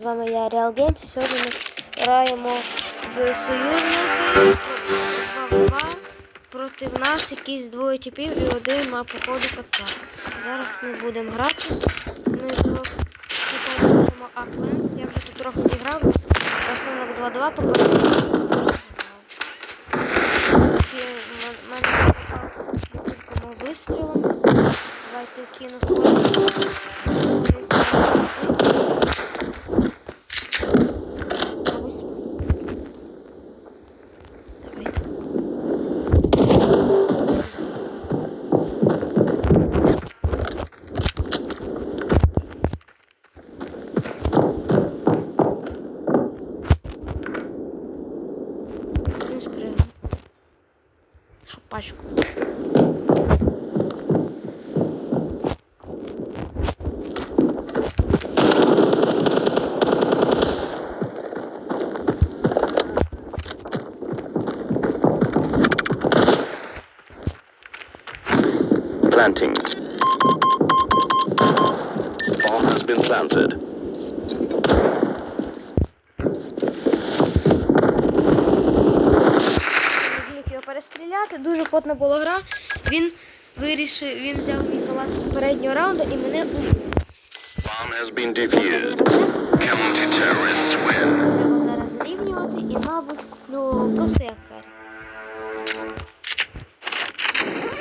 З вами я Real Games. Сьогодні ми граємо в союзники 2-2 проти нас якісь двоє типів і один має походу кацап. Зараз ми будемо грати. Ми покажемо Акленд. Я вже тут трохи відіграв. Рахунок 2-2 попробуємо. У мене вистрілами. Давайте кину хвилину. Давайте. Не спрягну. Щоб пачку. Planting. Bomb has been planted. зміг його перестріляти. Дуже потна була гра. Він вирішив, він взяв мій калаш з попереднього раунду і мене убив. Треба зараз зрівнювати і, мабуть, куплю просто як.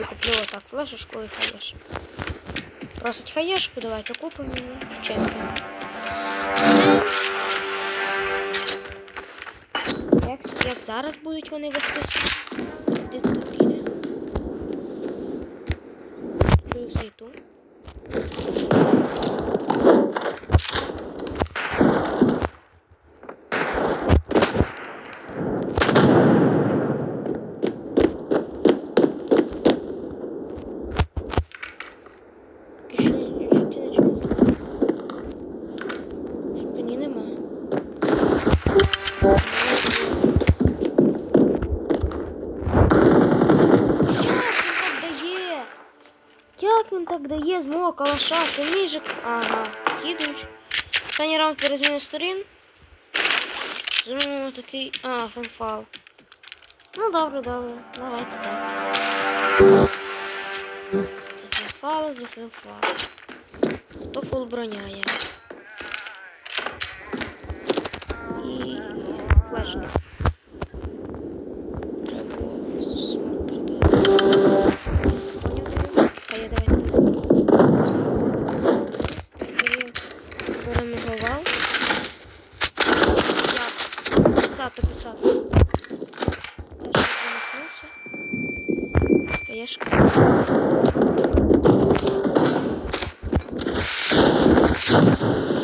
І Куплю отак флешечку і хаєшку. Просить хаєшку, давайте купимо її. Чесно. Як, як зараз будуть вони вести did. Як він так дає? Як він так дає з мого калаша? Це мій же... Ага, кидуч. Останній раунд перед зміну сторін. Зробимо такий... А, фенфал. Ну, добре, добре. Давайте так. Зафенфал, зафенфал. Зато фул броня є. ścieżkę. Thank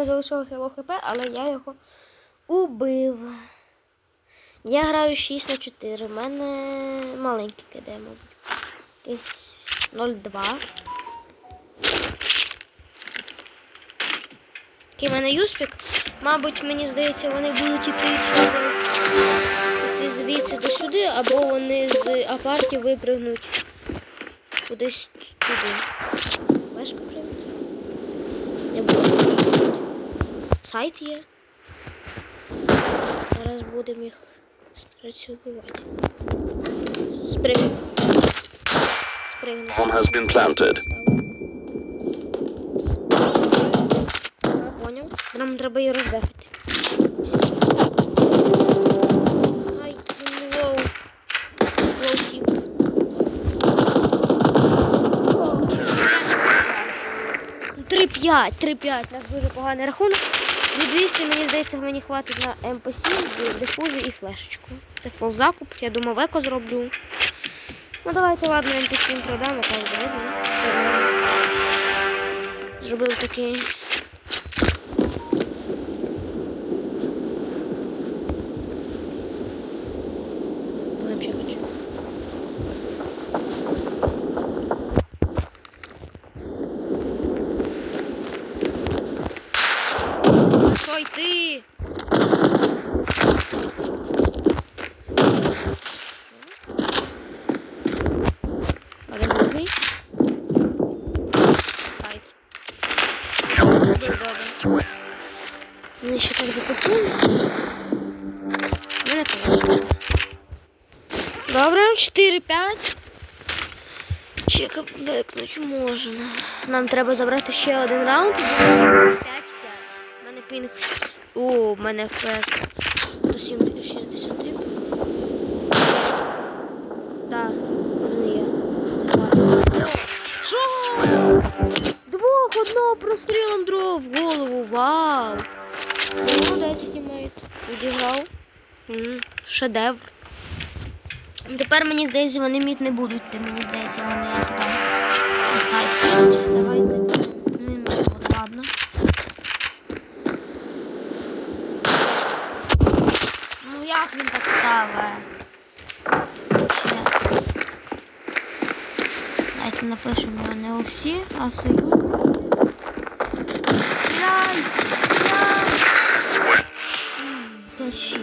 мене залишилося ло хп, але я його убив. Я граю 6 на 4. В мене маленький КД, мабуть. Якийсь 0,2. Який в мене юспік. Мабуть, мені здається, вони будуть іти через звідси до сюди, або вони з апарті випригнуть кудись туди. Флешка прилетіла. Не було. Сайт є. Зараз будемо їх вбивати. Спригну. Спригну. Поняв. Нам треба її роздефити. Три п'ять, три п'ять. У нас дуже поганий рахунок. Від 200, мені здається, мені хватить на МП7, дифузію і флешечку. Це фол закуп, я думав, еко зроблю. Ну давайте, ладно, МП7 продамо, так зробимо. Зробив такий йти. Мне еще так закупились. Мене. Добре, 4-5. Ще капбекнуть можна. Нам треба забрати ще один раунд. 5 пінг. О, в мене FPS до 60. Да, один є. Що? Двох одного прострілом другого в голову. Вау! Молодець, тімейт. Відіграв. М, Шедевр. Тепер мені здається, вони мід не будуть, йти, мені здається, вони туди на Його не усі, а! Стріляй! М, 5-6.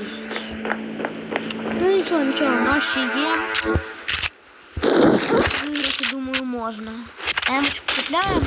Ну нічого, нічого, у нас ще є. Виграти, думаю, можна. Емочку купляємо.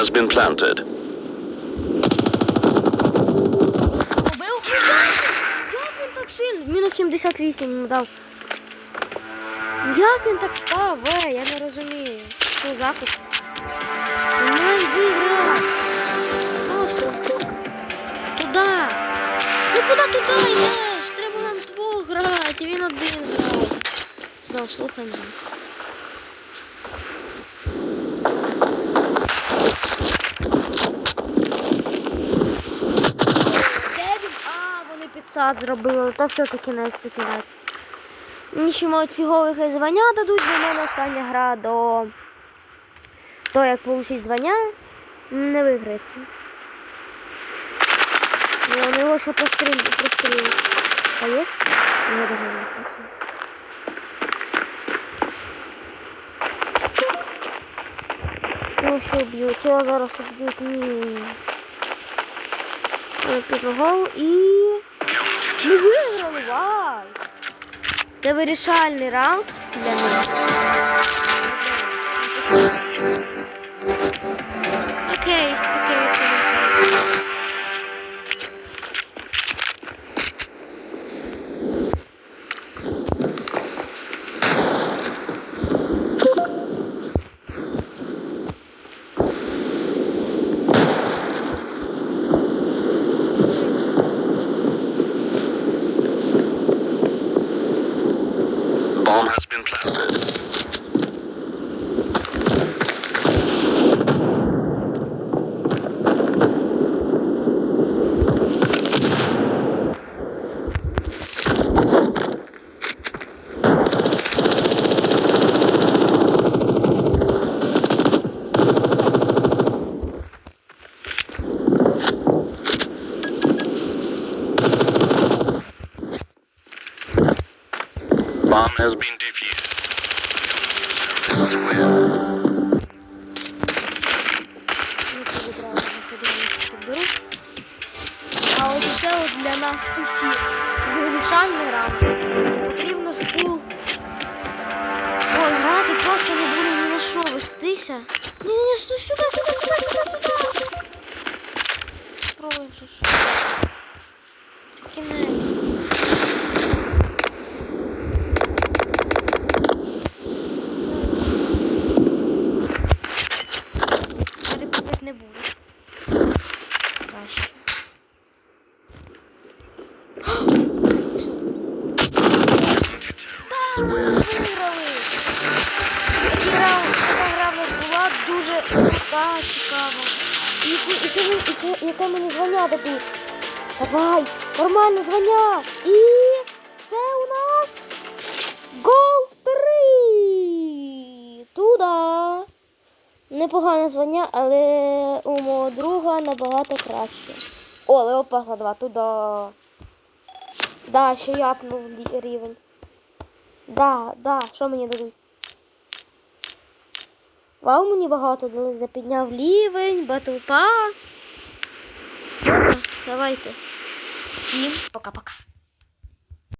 Has been planted. Побив? Як він так сильно? Мінус 78 йому дав. Як він так став? Е, я не розумію. Що запис? Він виграв. Просто. Туда. Ну куди туди йдеш? Треба нам двох грати, він один грає. Знову слухаємо. Де він? А, підсад зробили. Та все, це кінець, це кінець. Мені ще мають фігових звання дадуть, для мене остання гра до того, як получить звання, не виграється. Вони його ще прострілюють. прострілюють. А є? Його даже не виходить. Ну, що б'ють? Його зараз б'ють. Ні. Підгол і... Ми виграли, вау! Це вирішальний раунд для них. clap нас усіх вирішальний ранок. Потрібно фул. Ой, грати просто не буде ні на що вестися. Ні, ні, сюди, сюди, сюди, сюди, сюди. Спробуємо щось. Це кінець. Дуже крута, цікава. І яке, яке, мені- яке, мені звання дадуть? Давай, нормальне звання. І це у нас гол 3. Туда. Непогане звання, але у мого друга набагато краще. О, Леопарда 2, туда. Да, ще я апнув рівень. Да, да, що мені дадуть? Вау, мені багато дали. Запідняв лівень, батл пас. Давайте. Всім пока-пока.